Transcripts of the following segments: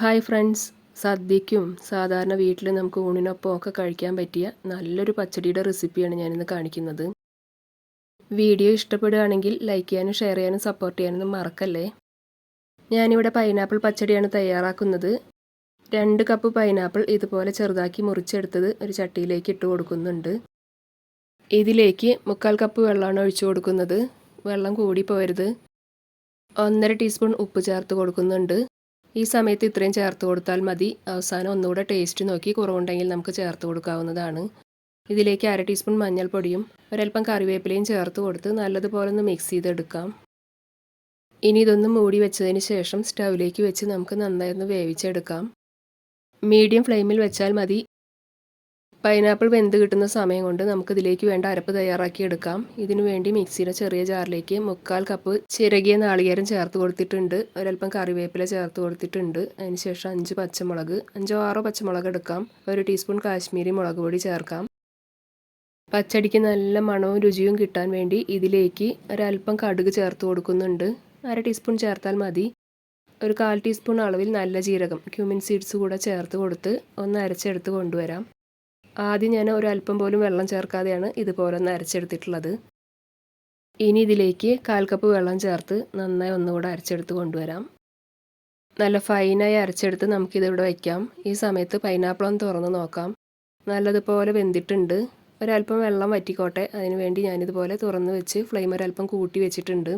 Hi friends സദ്യയ്ക്കും സാധാരണ വീട്ടിൽ നമുക്ക് ഊണിനൊപ്പം ഒക്കെ കഴിക്കാൻ പറ്റിയ നല്ലൊരു പച്ചടിയുടെ റെസിപ്പിയാണ് ഞാനിന്ന് കാണിക്കുന്നത്. വീഡിയോ ഇഷ്ടപ്പെടുകയാണെങ്കിൽ ലൈക്ക് ചെയ്യാനും ഷെയർ ചെയ്യാനും സപ്പോർട്ട് ചെയ്യാനൊന്നും മറക്കല്ലേ? ഞാനിവിടെ പൈനാപ്പിൾ പച്ചടിയാണ് തയ്യാറാക്കുന്നത്. രണ്ട് കപ്പ് പൈനാപ്പിൾ ഇതുപോലെ ചെറുതാക്കി മുറിച്ചെടുത്തത് ഒരു ചട്ടിയിലേക്ക് ഇട്ട് കൊടുക്കുന്നുണ്ട്. ഇതിലേക്ക് മുക്കാൽ കപ്പ് വെള്ളമാണ് ഒഴിച്ചു കൊടുക്കുന്നത്. വെള്ളം കൂടി പോരുത്. ഒന്നര ടീസ്പൂൺ ഉപ്പ് ചേർത്ത് കൊടുക്കുന്നുണ്ട്. ഈ സമയത്ത് ഇത്രയും ചേർത്ത് കൊടുത്താൽ മതി. അവസാനം ഒന്നുകൂടെ ടേസ്റ്റ് നോക്കി കുറവുണ്ടെങ്കിൽ നമുക്ക് ചേർത്ത് കൊടുക്കാവുന്നതാണ്. ഇതിലേക്ക് അര ടീസ്പൂൺ മഞ്ഞൾപ്പൊടിയും ഒരൽപ്പം കറിവേപ്പിലയും ചേർത്ത് കൊടുത്ത് നല്ലതുപോലെ ഒന്ന് മിക്സ് ചെയ്തെടുക്കാം. ഇനി ഇതൊന്ന് മൂടി വെച്ചതിന് ശേഷം സ്റ്റൗവിലേക്ക് വെച്ച് നമുക്ക് നന്നായി ഒന്ന് വേവിച്ചെടുക്കാം. മീഡിയം ഫ്ലെയിമിൽ വെച്ചാൽ മതി. പൈനാപ്പിൾ വെന്ത് കിട്ടുന്ന സമയം കൊണ്ട് നമുക്കിതിലേക്ക് വേണ്ട അരപ്പ് തയ്യാറാക്കി എടുക്കാം. ഇതിനു വേണ്ടി മിക്സിയുടെ ചെറിയ ജാറിലേക്ക് മുക്കാൽ കപ്പ് ചിരകിയ നാളികേരം ചേർത്ത് കൊടുത്തിട്ടുണ്ട്. ഒരല്പം കറിവേപ്പില ചേർത്ത് കൊടുത്തിട്ടുണ്ട്. അതിനുശേഷം അഞ്ച് പച്ചമുളക് അഞ്ചോ ആറോ പച്ചമുളക് എടുക്കാം. ഒരു ടീസ്പൂൺ കാശ്മീരി മുളക് പൊടി ചേർക്കാം. പച്ചടിക്ക് നല്ല മണവും രുചിയും കിട്ടാൻ വേണ്ടി ഇതിലേക്ക് ഒരല്പം കടുക് ചേർത്ത് കൊടുക്കുന്നുണ്ട്. അര ടീസ്പൂൺ ചേർത്താൽ മതി. ഒരു കാൽ ടീസ്പൂൺ അളവിൽ നല്ല ജീരകം ക്യൂമിൻ സീഡ്സ് കൂടെ ചേർത്ത് കൊടുത്ത് ഒന്ന് അരച്ചെടുത്ത് കൊണ്ടുവരാം. ആദ്യം ഞാൻ ഒരല്പം പോലും വെള്ളം ചേർക്കാതെയാണ് ഇതുപോലെ ഒന്ന് അരച്ചെടുത്തിട്ടുള്ളത്. ഇനി ഇതിലേക്ക് കാൽ കപ്പ് വെള്ളം ചേർത്ത് നന്നായി ഒന്നുകൂടെ അരച്ചെടുത്ത് കൊണ്ടുവരാം. നല്ല ഫൈനായി അരച്ചെടുത്ത് നമുക്കിതിവിടെ വയ്ക്കാം ഈ സമയത്ത് പൈനാപ്പിൾ ഒന്ന് തുറന്ന് നോക്കാം. നല്ലതുപോലെ വെന്തിട്ടുണ്ട്. ഒരല്പം വെള്ളം വറ്റിക്കോട്ടെ. അതിനുവേണ്ടി ഞാനിതുപോലെ തുറന്ന് വെച്ച് ഫ്ലെയിം ഒരല്പം കൂട്ടി വെച്ചിട്ടുണ്ട്.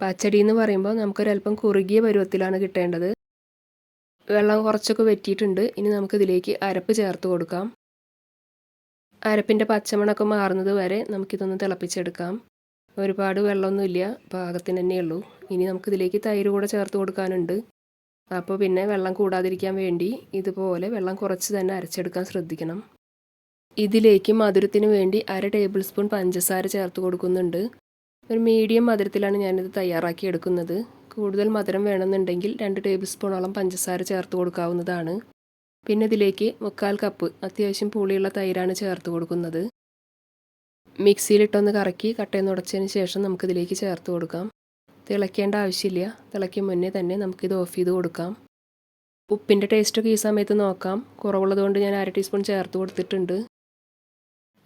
പച്ചടി എന്ന് പറയുമ്പോൾ നമുക്കൊരല്പം കുറുകിയ പരുവത്തിലാണ് കിട്ടേണ്ടത്. വെള്ളം കുറച്ചൊക്കെ വറ്റിയിട്ടുണ്ട്. ഇനി നമുക്കിതിലേക്ക് അരപ്പ് ചേർത്ത് കൊടുക്കാം. അരപ്പിന്റെ പച്ചമണൊക്കെ മാറുന്നത് വരെ നമുക്കിതൊന്ന് തിളപ്പിച്ചെടുക്കാം. ഒരുപാട് വെള്ളമൊന്നുമില്ല പാകത്തിന് തന്നെയുള്ളൂ ഇനി നമുക്കിതിലേക്ക് തൈര് കൂടെ ചേർത്ത് കൊടുക്കാനുണ്ട്. അപ്പോൾ പിന്നെ വെള്ളം കൂടാതിരിക്കാൻ വേണ്ടി ഇതുപോലെ വെള്ളം കുറച്ച് തന്നെ അരച്ചെടുക്കാൻ ശ്രദ്ധിക്കണം. ഇതിലേക്ക് മധുരത്തിന് വേണ്ടി അര ടേബിൾ സ്പൂൺ പഞ്ചസാര ചേർത്ത് കൊടുക്കുന്നുണ്ട്. ഒരു മീഡിയം മധുരത്തിലാണ് ഞാനിത് തയ്യാറാക്കി എടുക്കുന്നത്. കൂടുതൽ മധുരം വേണമെന്നുണ്ടെങ്കിൽ രണ്ട് ടേബിൾ സ്പൂണോളം പഞ്ചസാര ചേർത്ത് കൊടുക്കാവുന്നതാണ്. പിന്നെ ഇതിലേക്ക് മുക്കാൽ കപ്പ് അത്യാവശ്യം പുളിയുള്ള തൈരാണ് ചേർത്ത് കൊടുക്കുന്നത്. മിക്സിയിലിട്ടൊന്ന് കറക്കി കട്ടയിൽ ഉടച്ചതിന് ശേഷം നമുക്കിതിലേക്ക് ചേർത്ത് കൊടുക്കാം. തിളയ്ക്കേണ്ട ആവശ്യമില്ല. തിളയ്ക്കും മുന്നേ തന്നെ നമുക്കിത് ഓഫ് ചെയ്ത് കൊടുക്കാം. ഉപ്പിന്റെ ടേസ്റ്റൊക്കെ ഈ സമയത്ത് നോക്കാം. കുറവുള്ളതുകൊണ്ട് ഞാൻ അര ടീസ്പൂൺ ചേർത്ത് കൊടുത്തിട്ടുണ്ട്.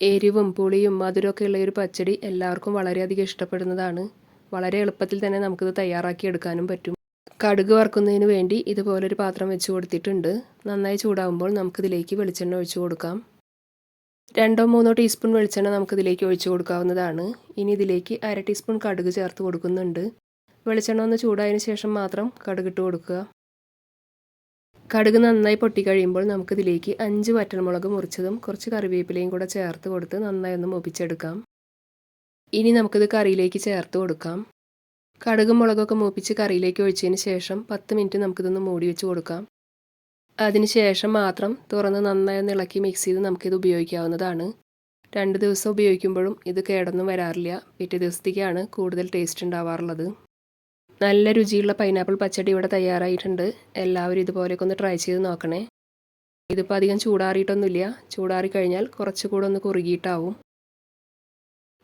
എരിവും പുളിയും മധുരമൊക്കെ ഉള്ള ഒരു പച്ചടി എല്ലാവർക്കും വളരെയധികം ഇഷ്ടപ്പെടുന്നതാണ്. വളരെ എളുപ്പത്തിൽ തന്നെ നമുക്കിത് തയ്യാറാക്കി എടുക്കാനും പറ്റും. കടുക് വറുക്കുന്നതിന് വേണ്ടി ഇതുപോലൊരു പാത്രം വെച്ച് കൊടുത്തിട്ടുണ്ട്. നന്നായി ചൂടാകുമ്പോൾ നമുക്കിതിലേക്ക് വെളിച്ചെണ്ണ ഒഴിച്ചു കൊടുക്കാം. രണ്ടോ മൂന്നോ ടീസ്പൂൺ വെളിച്ചെണ്ണ നമുക്കിതിലേക്ക് ഒഴിച്ചു കൊടുക്കാവുന്നതാണ്. ഇനി ഇതിലേക്ക് അര ടീസ്പൂൺ കടുക് ചേർത്ത് കൊടുക്കുന്നുണ്ട്. വെളിച്ചെണ്ണ ഒന്ന് ചൂടായതിന് ശേഷം മാത്രം കടുകിട്ട് കൊടുക്കുക. കടുക് നന്നായി പൊട്ടിക്കഴിയുമ്പോൾ നമുക്കിതിലേക്ക് അഞ്ച് വറ്റൽമുളക് മുറിച്ചതും കുറച്ച് കറിവേപ്പിലയും കൂടെ ചേർത്ത് കൊടുത്ത് നന്നായി ഒന്ന് മുപ്പിച്ചെടുക്കാം. ഇനി നമുക്കിത് കറിയിലേക്ക് ചേർത്ത് കൊടുക്കാം. കടുകും മുളകൊക്കെ മൂപ്പിച്ച് കറിയിലേക്ക് ഒഴിച്ചതിന് ശേഷം പത്ത് മിനിറ്റ് നമുക്കിതൊന്ന് മൂടി വെച്ച് കൊടുക്കാം. അതിനുശേഷം മാത്രം തുറന്ന് നന്നായി ഇളക്കി മിക്സ് ചെയ്ത് നമുക്കിത് ഉപയോഗിക്കാവുന്നതാണ്. രണ്ട് ദിവസം ഉപയോഗിക്കുമ്പോഴും ഇത് കേടൊന്നും വരാറില്ല. പിറ്റേ ദിവസത്തേക്കാണ് കൂടുതൽ ടേസ്റ്റ് ഉണ്ടാവാറുള്ളത്. നല്ല രുചിയുള്ള പൈനാപ്പിൾ പച്ചടി ഇവിടെ തയ്യാറായിട്ടുണ്ട്. എല്ലാവരും ഇതുപോലെയൊക്കെ ഒന്ന് ട്രൈ ചെയ്ത് നോക്കണേ. ഇതിപ്പോൾ അധികം ചൂടാറിയിട്ടൊന്നുമില്ല. ചൂടാറി കഴിഞ്ഞാൽ കുറച്ചുകൂടെ ഒന്ന് കുറുകിയിട്ടാവും.